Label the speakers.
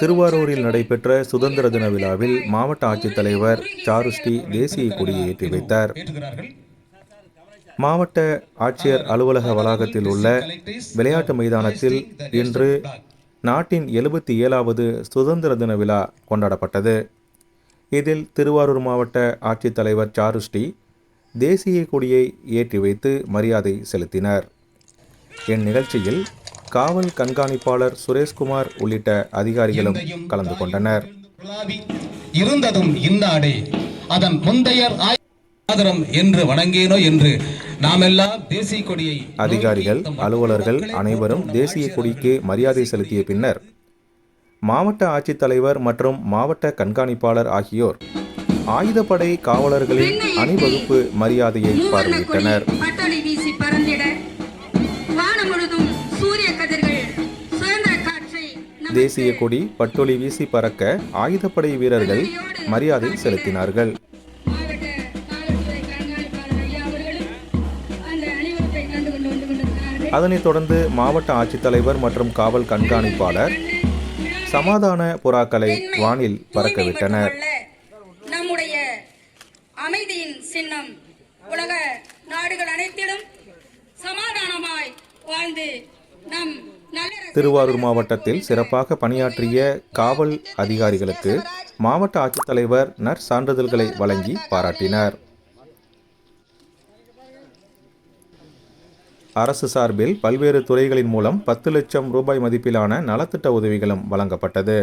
Speaker 1: திருவாரூரில் நடைபெற்ற சுதந்திர தின விழாவில் மாவட்ட ஆட்சித்தலைவர் சாருஸ்ரீ தேசிய கொடியை ஏற்றி வைத்தார். மாவட்ட ஆட்சியர் அலுவலக வளாகத்தில் உள்ள விளையாட்டு மைதானத்தில் இன்று நாட்டின் எழுபத்தி ஏழாவது சுதந்திர தின விழா கொண்டாடப்பட்டது. இதில் திருவாரூர் மாவட்ட ஆட்சித்தலைவர் சாருஸ்ரீ தேசிய கொடியை ஏற்றி வைத்து மரியாதை செலுத்தினார். இந்நிகழ்ச்சியில் காவல் கண்காணிப்பாளர் சுரேஷ்குமார் உள்ளிட்ட அதிகாரிகளும் கலந்து கொண்டனர்.
Speaker 2: இருந்ததும் இந்நாடே. அதன் முந்தையர் ஆதரம் என்று வணங்கேனோ என்று நாமெல்லாம் தேசிய கொடியை
Speaker 1: அதிகாரிகள் அலுவலர்கள் அனைவரும் தேசிய கொடிக்கு மரியாதை செலுத்திய பின்னர் மாவட்ட ஆட்சித்தலைவர் மற்றும் மாவட்ட கண்காணிப்பாளர் ஆகியோர் ஆயுதப்படை காவலர்களின் அணிவகுப்பு மரியாதையை பார்வையிட்டனர். தேசிய கொடி பட்டொலி வீசி பறக்க ஆயுதப்படை வீரர்கள் மரியாதை செலுத்தினார்கள். அதனைத் தொடர்ந்து மாவட்ட ஆட்சித்தலைவர் மற்றும் காவல் கண்காணிப்பாளர் சமாதான புறாக்களை வானில் பறக்கவிட்டனர்.
Speaker 3: நம்முடைய அமைதியின் சின்னம் உலக நாடுகள் அனைத்திலும் சமாதானமாய் வாழ்ந்து
Speaker 1: திருவாரூர் மாவட்டத்தில் சிறப்பாக பணியாற்றிய காவல் அதிகாரிகளுக்கு மாவட்ட ஆட்சித்தலைவர் நற்சான்றிதழ்களை வழங்கி பாராட்டினார். அரசு சார்பில் பல்வேறு துறைகளின் மூலம் பத்து லட்சம் ரூபாய் மதிப்பிலான நலத்திட்ட உதவிகளும் வழங்கப்பட்டது.